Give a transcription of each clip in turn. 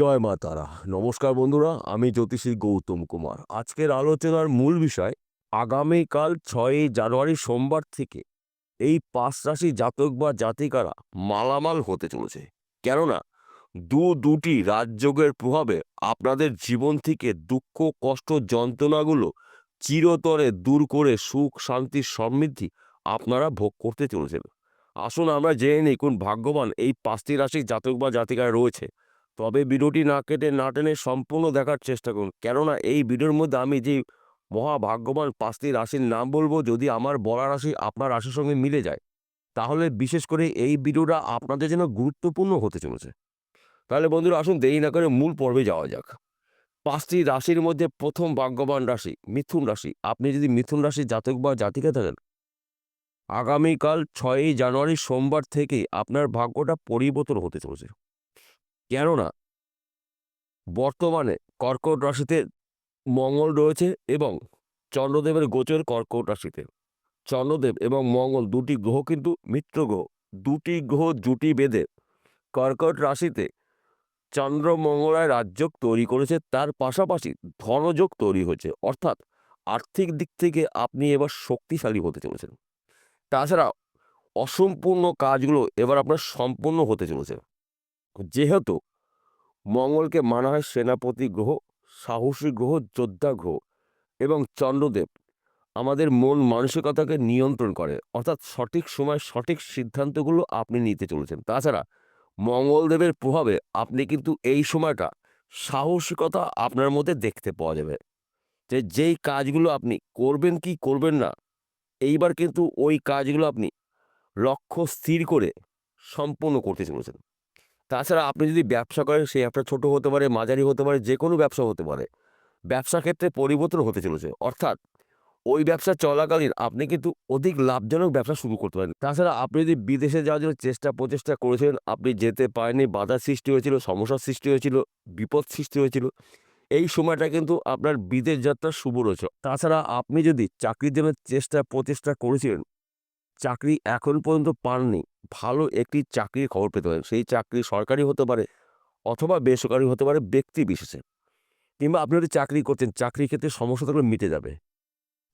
জয় মা তারা। নমস্কার বন্ধুরা, আমি জ্যোতিষী গৌতম কুমার। আজকের আলোচনার মূল বিষয়, আগামীকাল ছয়ই জানুয়ারি সোমবার থেকে এই পাঁচ রাশি জাতক বা জাতিকারা মালামাল হতে চলেছে। কেননা, দু দুটি রাজযোগের প্রভাবে আপনাদের জীবন থেকে দুঃখ, কষ্ট, যন্ত্রণাগুলো চিরতরে দূর করে সুখ, শান্তি, সমৃদ্ধি আপনারা ভোগ করতে চলেছেন। আসুন আমরা জেনে নিই, কোন ভাগ্যবান এই পাঁচটি রাশির জাতক বা জাতিকারা রয়েছে। তবে ভিডিওটি না কেটে না টেনে সম্পূর্ণ দেখার চেষ্টা করুন। কেননা এই ভিডিওর মধ্যে আমি যে মহাভাগ্যবান পাঁচটি রাশির নাম বলব, যদি আমার বলা রাশি আপনার রাশির সঙ্গে মিলে যায়, তাহলে বিশেষ করে এই ভিডিওটা আপনাদের জন্য গুরুত্বপূর্ণ হতে চলেছে। তাহলে বন্ধুরা আসুন দেরি না করে মূল পর্বে যাওয়া যাক। পাঁচটি রাশির মধ্যে প্রথম ভাগ্যবান রাশি মিথুন রাশি। আপনি যদি মিথুন রাশির জাতক বা জাতিকা থাকেন, আগামীকাল ছয়ই জানুয়ারি সোমবার থেকে আপনার ভাগ্যটা পরিবর্তন হতে চলেছে। কেননা বর্তমানে কর্কট রাশিতে মঙ্গল রয়েছে এবং চন্দ্রদেবের গোচর কর্কট রাশিতে। চন্দ্রদেব এবং মঙ্গল দুটি গ্রহ কিন্তু মিত্র গ্রহ। দুটি গ্রহ জুটি বেঁধে কর্কট রাশিতে চন্দ্র মঙ্গলায় রাজযোগ তৈরি করেছে, তার পাশাপাশি ধনযোগ তৈরি হয়েছে। অর্থাৎ আর্থিক দিক থেকে আপনি এবার শক্তিশালী হতে চলেছেন। তাছাড়া অসম্পূর্ণ কাজগুলো এবার আপনার সম্পূর্ণ হতে চলেছে। যেহেতু মঙ্গলকে মানা হয় সেনাপতি গ্রহ, সাহসী গ্রহ, যোদ্ধা গ্রহ এবং চন্দ্রদেব। আমাদের মন মানসিকতাকে নিয়ন্ত্রণ করে। অর্থাৎ সঠিক সময় সঠিক সিদ্ধান্তগুলো আপনি নিতে চলেছেন। তাছাড়া মঙ্গলদেবের প্রভাবে আপনি কিন্তু এই সময়টা সাহসিকতা আপনার মধ্যে দেখতে পাওয়া যাবে। যে যেই কাজগুলো আপনি করবেন কি করবেন না, এইবার কিন্তু ওই কাজগুলো আপনি লক্ষ্য স্থির করে সম্পূর্ণ করতে চলেছেন। তাছাড়া আপনি যদি ব্যবসা করেন, সেই ব্যবসা ছোট হতে পারে, মাঝারি হতে পারে যে কোনো ব্যবসা হতে পারে। ব্যবসা ক্ষেত্রে পরিবর্তন হতে চলেছে। অর্থাৎ ওই ব্যবসা চলাকালীন আপনি কিন্তু অধিক লাভজনক ব্যবসা শুরু করতে পারেন। তাছাড়া আপনি যদি বিদেশে যাওয়ার জন্য চেষ্টা প্রচেষ্টা করেছিলেন আপনি যেতে পারেননি বাধার সৃষ্টি হয়েছিল সমস্যার সৃষ্টি হয়েছিল, বিপদ সৃষ্টি হয়েছিল, এই সময়টা কিন্তু আপনার বিদেশ যাত্রা শুভ রয়েছে। তাছাড়া আপনি যদি চাকরির জন্য চেষ্টা প্রচেষ্টা করেছিলেন চাকরি এখন পর্যন্ত পাননি। ভালো একটি চাকরির খবর পেতে পারেন। সেই চাকরি সরকারি হতে পারে অথবা বেসরকারি হতে পারে, ব্যক্তি বিশেষে। কিংবা আপনি যদি চাকরি করছেন চাকরির ক্ষেত্রে সমস্যা থাকলে মিটে যাবে।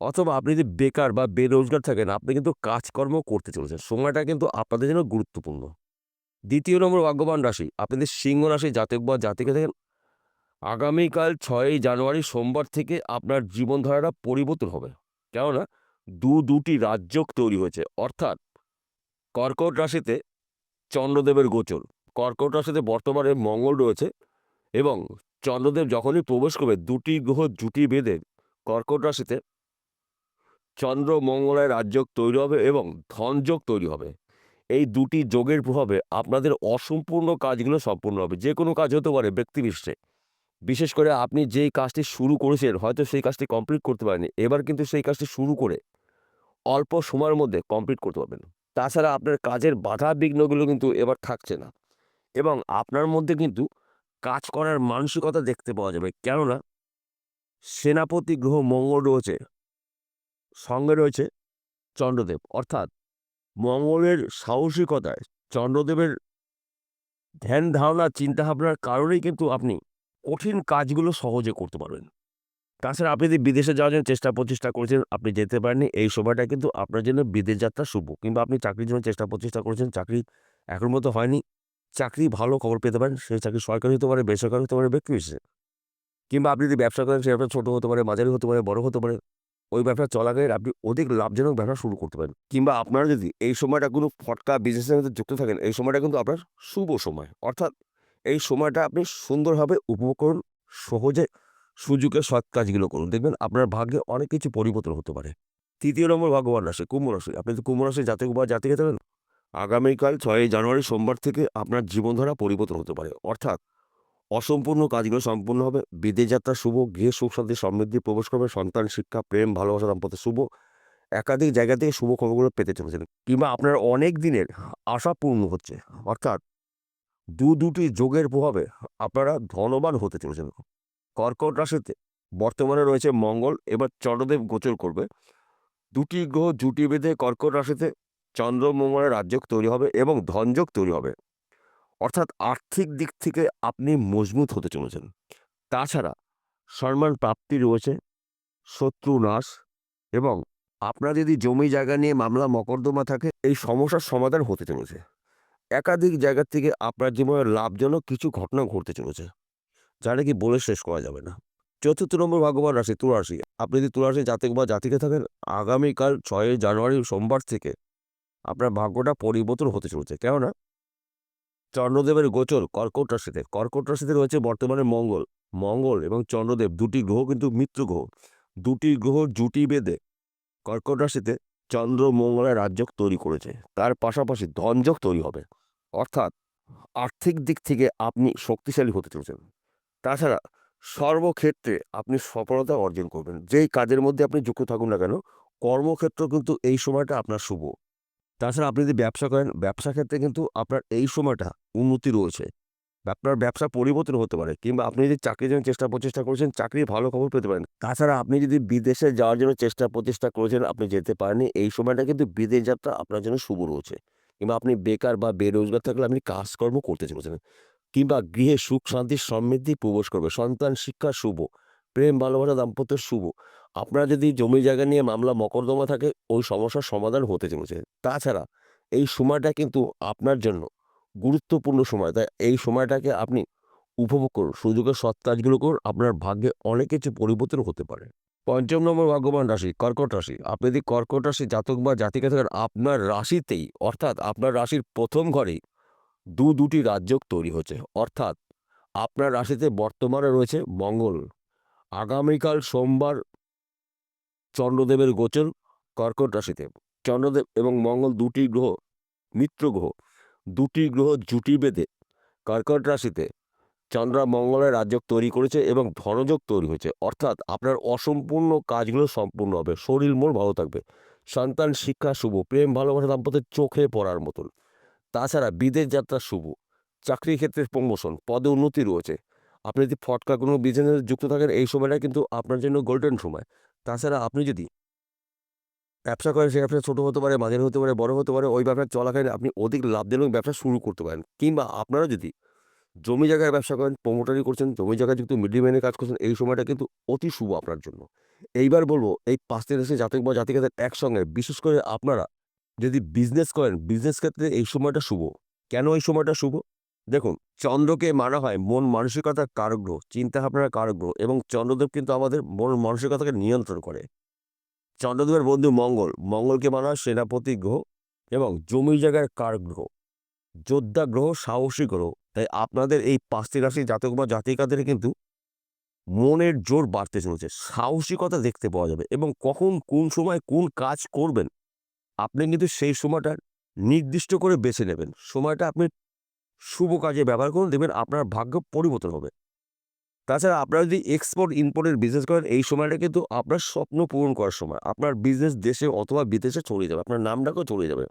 অথবা আপনি যদি বেকার বা বেরোজগার থাকেন, আপনি কিন্তু কাজকর্ম করতে চলেছেন। সময়টা কিন্তু আপনাদের জন্য গুরুত্বপূর্ণ। দ্বিতীয় নম্বর, ভাগ্যবান রাশি। আপনাদের সিংহ রাশি, জাতক বা জাতিকে থাকেন, আগামীকাল ছয়ই জানুয়ারি সোমবার থেকে আপনার জীবনধারাটা পরিবর্তন হবে। কেননা দু দুটি রাজযোগ তৈরি হয়েছে। অর্থাৎ কর্কট রাশিতে চন্দ্রদেবের গোচর। কর্কট রাশিতে বর্তমানে মঙ্গল রয়েছে এবং চন্দ্রদেব যখনই প্রবেশ করবে, দুটি গ্রহ জুটি বেঁধে কর্কট রাশিতে চন্দ্র মঙ্গলের রাজযোগ তৈরি হবে এবং ধনযোগ তৈরি হবে। এই দুটি যোগের প্রভাবে আপনাদের অসম্পূর্ণ কাজগুলো সম্পূর্ণ হবে। যে কোনো কাজ হতে পারে ব্যক্তি বিশেষ করে আপনি যেই কাজটি শুরু করেছেন, হয়তো সেই কাজটি কমপ্লিট করতে পারেনি এবার কিন্তু সেই কাজটি শুরু করে অল্প সময়ের মধ্যে কমপ্লিট করতে পারবেন। তাছাড়া আপনার কাজের বাধা বিঘ্নগুলো কিন্তু এবার থাকছে না। এবং আপনার মধ্যে কিন্তু কাজ করার মানসিকতা দেখতে পাওয়া যাবে। কেননা সেনাপতি গ্রহ মঙ্গল রয়েছে, সঙ্গে রয়েছে চন্দ্রদেব। অর্থাৎ মঙ্গলের সাহসিকতায় চন্দ্রদেবের ধ্যান ধারণা, চিন্তাভাবনার কারণেই কিন্তু আপনি কঠিন কাজগুলো সহজে করতে পারবেন। তাছাড়া আপনি যদি বিদেশে যাওয়ার জন্য চেষ্টা প্রচেষ্টা করেছেন, আপনি যেতে পারেননি। এই সময়টা কিন্তু আপনার জন্য বিদেশ যাত্রা শুভ। কিংবা আপনি চাকরির জন্য চেষ্টা প্রচেষ্টা করেছেন, চাকরি এখন মতো হয়নি। চাকরি ভালো খবর পেতে পারেন সেই চাকরি সরকারি হতে পারে, বেসরকারি হতে পারে, ব্যক্তি বিশেষে। কিংবা আপনি যদি ব্যবসা করেন, সে ব্যবসা ছোটো হতে পারে, মাঝারি হতে পারে, বড় হতে পারে। ওই ব্যবসা চলাকালীন আপনি অধিক লাভজনক ব্যবসা শুরু করতে পারেন। কিংবা আপনারা যদি এই সময়টা কোনো ফটকা বিজনেসের মধ্যে যুক্ত থাকেন, এই সময়টা কিন্তু আপনার শুভ সময়। অর্থাৎ এই সময়টা আপনি সুন্দরভাবে উপভোগ করুন, সহজে সুযোগে সৎ কাজগুলো করুন। দেখবেন আপনার ভাগ্যে অনেক কিছু পরিবর্তন হতে পারে। তৃতীয় নম্বর ভাগ্যবান রাশি, কুম্ভ রাশি। আপনি তো কুম্ভ রাশি জাতক বা জাতিকে থাকেন আগামীকাল ছয়ই জানুয়ারি সোমবার থেকে আপনার জীবনধারা পরিবর্তন হতে পারে। অর্থাৎ অসম্পূর্ণ কাজগুলো সম্পূর্ণ হবে। বিদেশ যাত্রা শুভ, গৃহে সুখ, শান্তি, সমৃদ্ধি, প্রবেশ করবে, সন্তান, শিক্ষা, প্রেম, ভালোবাসা, দাম্পত্য শুভ, একাধিক জায়গা থেকে শুভ খবরগুলো পেতে চলেছেন। কিংবা আপনার অনেক দিনের আশা পূর্ণ হচ্ছে। অর্থাৎ দু দুটি যোগের প্রভাবে আপনারা ধনবান হতে চলেছেন। কর্কট রাশিতে বর্তমানে রয়েছে মঙ্গল, এবার চন্দ্রদেব গোচর করবে। দুটি গ্রহ জুটি বেঁধে কর্কট রাশিতে চন্দ্র মঙ্গলের রাজযোগ তৈরি হবে এবং ধনযোগ তৈরি হবে। অর্থাৎ আর্থিক দিক থেকে আপনি মজবুত হতে চলেছেন। তাছাড়া সম্মান প্রাপ্তি রয়েছে, শত্রু নাশ এবং আপনার যদি জমি জায়গা নিয়ে মামলা, মকদ্দমা থাকে, এই সমস্যার সমাধান হতে চলেছে। একাধিক জায়গা থেকে আপনার জীবনে লাভজনক কিছু ঘটনা ঘটতে চলেছে। যা নাকি বলে শেষ করা যাবে না। চতুর্থ নম্বর ভাগ্যবান রাশি তুলারাশি। আপনি যদি তুলারাশি জাতক বা জাতিকে থাকেন, আগামীকাল ছয়ই জানুয়ারি সোমবার থেকে আপনার ভাগ্যটা পরিবর্তন হতে চলেছে। কেননা চন্দ্রদেবের গোচর কর্কট রাশিতে কর্কট রাশিতে রয়েছে বর্তমানে মঙ্গল মঙ্গল এবং চন্দ্রদেব দুটি গ্রহ কিন্তু মিত্র গ্রহ। দুটি গ্রহ জুটি বেঁধে কর্কট রাশিতে চন্দ্র মঙ্গলের রাজ্যক তৈরি করেছে। তার পাশাপাশি ধনযোগ তৈরি হবে। অর্থাৎ আর্থিক দিক থেকে আপনি শক্তিশালী হতে চলেছেন। তাছাড়া সর্বক্ষেত্রে আপনি সফলতা অর্জন করবেন। যেই কাজের মধ্যে আপনি যুক্ত থাকুন না কেন, কর্মক্ষেত্র কিন্তু এই সময়টা আপনার শুভ। তাছাড়া আপনি যদি ব্যবসা করেন ব্যবসা ক্ষেত্রে কিন্তু আপনার এই সময়টা উন্নতি রয়েছে। আপনার ব্যবসা পরিবর্তন হতে পারে কিংবা আপনি যদি চাকরির জন্য চেষ্টা প্রচেষ্টা করেছেন, চাকরির ভালো খবর পেতে পারেন। তাছাড়া আপনি যদি বিদেশে যাওয়ার জন্য চেষ্টা প্রচেষ্টা করেছেন, আপনি যেতে পারেননি, এই সময়টা কিন্তু বিদেশ যাত্রা আপনার জন্য শুভ রয়েছে। কিংবা আপনি বেকার বা বেরোজগার থাকলে আপনি কাজকর্ম করতে চলেছেন। কিংবা গৃহে সুখ, শান্তি, সমৃদ্ধি প্রবেশ করবে। সন্তান শিক্ষা শুভ, প্রেম, ভালোবাসা, দাম্পত্য শুভ। আপনার যদি জমি জায়গা নিয়ে মামলা, মকদ্দমা থাকে, ওই সমস্যার সমাধান হতে চলেছে। তাছাড়া এই সময়টা কিন্তু আপনার জন্য গুরুত্বপূর্ণ সময়। তাই এই সময়টাকে আপনি উপভোগ করুন। সুযোগের সৎ কাজগুলো করুন। আপনার ভাগ্যে অনেক কিছু পরিবর্তন হতে পারে। পঞ্চম নম্বর, ভাগ্যবান রাশি, কর্কট রাশি। আপনি যদি কর্কট রাশি জাতক বা জাতিকা থাকেন, আপনার রাশিতেই, অর্থাৎ আপনার রাশির প্রথম ঘরেই দু দুটি রাজ্যক তৈরি হচ্ছে। অর্থাৎ আপনার রাশিতে বর্তমানে রয়েছে মঙ্গল, আগামীকাল সোমবার চন্দ্রদেবের গোচর কর্কট রাশিতে। চন্দ্রদেব এবং মঙ্গল দুটি গ্রহ, মিত্র গ্রহ, দুটি গ্রহ জুটি বেঁধে কর্কট রাশিতে চন্দ্রা মঙ্গলের রাজ্যক তৈরি করেছে এবং ধনযোগ তৈরি হয়েছে। অর্থাৎ আপনার অসম্পূর্ণ কাজগুলো সম্পূর্ণ হবে। শরীর মন ভালো থাকবে। সন্তান শিক্ষা শুভ, প্রেম, ভালোবাসা, দাম্পত্যের চোখে পড়ার মতন। তাছাড়া বিদেশ যাত্রা শুভ। চাকরি ক্ষেত্রে প্রমোশন পদে উন্নতি রয়েছে। আপনি যদি ফটকা কোনো বিজনেসে যুক্ত থাকেন, এই সময়টা কিন্তু আপনার জন্য গোল্ডেন সময়। তাছাড়া আপনি যদি ব্যবসা করেন সে ব্যবসা ছোটো হতে পারে, মাঝারি হতে পারে, বড় হতে পারে, ওই ব্যবসা চলাকালীন আপনি অধিক লাভজনক ব্যবসা শুরু করতে পারেন। কিংবা আপনারা যদি জমি জায়গায় ব্যবসা করেন প্রমোটারি করছেন, জমি জায়গায় যুক্ত মিডিলম্যানের কাজ করছেন, এই সময়টা কিন্তু অতি শুভ আপনার জন্য। এইবার বলব, এই পাঁচটি দেশে জাতক বা জাতিকাদের একসঙ্গে, বিশেষ করে আপনারা যদি বিজনেস করেন বিজনেস ক্ষেত্রে এই সময়টা শুভ। কেন এই সময়টা শুভ? দেখুন, চন্দ্রকে মানা হয় মন মানসিকতার কারক গ্রহ চিন্তা ভাবনার কারক এবং চন্দ্রদেব কিন্তু আমাদের মন মানসিকতাকে নিয়ন্ত্রণ করে। চন্দ্রদেবের বন্ধু মঙ্গল, মঙ্গলকে মানা হয় সেনাপতি গ্রহ এবং জমি জায়গার কারক গ্রহ যোদ্ধা গ্রহ সাহসী গ্রহ, তাই আপনাদের এই পাঁচটি রাশি জাতক বা জাতিকাদের কিন্তু মনের জোর বাড়তে চলেছে, সাহসিকতা দেখতে পাওয়া যাবে এবং কখন কোন সময় কোন কাজ করবেন আপনি কিন্তু সেই সময়টা নির্দিষ্ট করে বেছে নেবেন। সময়টা আপনি শুভ কাজে ব্যবহার করুন, দেখবেন আপনার ভাগ্য পরিবর্তন হবে। তাছাড়া আপনারা যদি এক্সপোর্ট ইম্পোর্টের বিজনেস করেন, এই সময়টা কিন্তু আপনার স্বপ্ন পূরণ করার সময়। আপনার বিজনেস দেশে অথবা বিদেশে ছড়িয়ে যাবে, আপনার নামটাকেও ছড়িয়ে যাবে।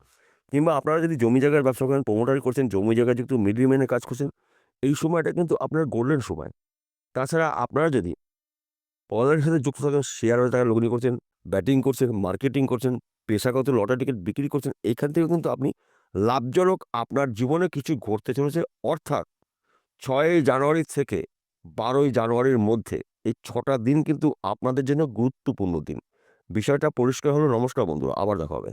কিংবা আপনারা যদি জমি জায়গার ব্যবসা করেন প্রমোটারি করছেন, জমি জায়গায় যুক্ত মিডলম্যানের কাজ করছেন, এই সময়টা কিন্তু আপনার গোল্ডেন সময়। তাছাড়া আপনারা যদি পড়ালেখার সাথে যুক্ত থাকেন শেয়ারের টাকা লগ্নি করছেন ব্যাটিং করছেন মার্কেটিং করছেন পেশাগত লটারি টিকিট বিক্রি করছেন, এখান থেকে কিন্তু আপনি লাভজনক আপনার জীবনে কিছু ঘটতে চলেছে। অর্থাৎ ছয়ই জানুয়ারি থেকে বারোই জানুয়ারির মধ্যে এই ছটা দিন কিন্তু আপনাদের জন্য গুরুত্বপূর্ণ দিন। বিষয়টা পরিষ্কার হলো। নমস্কার বন্ধুরা, আবার দেখা হবে।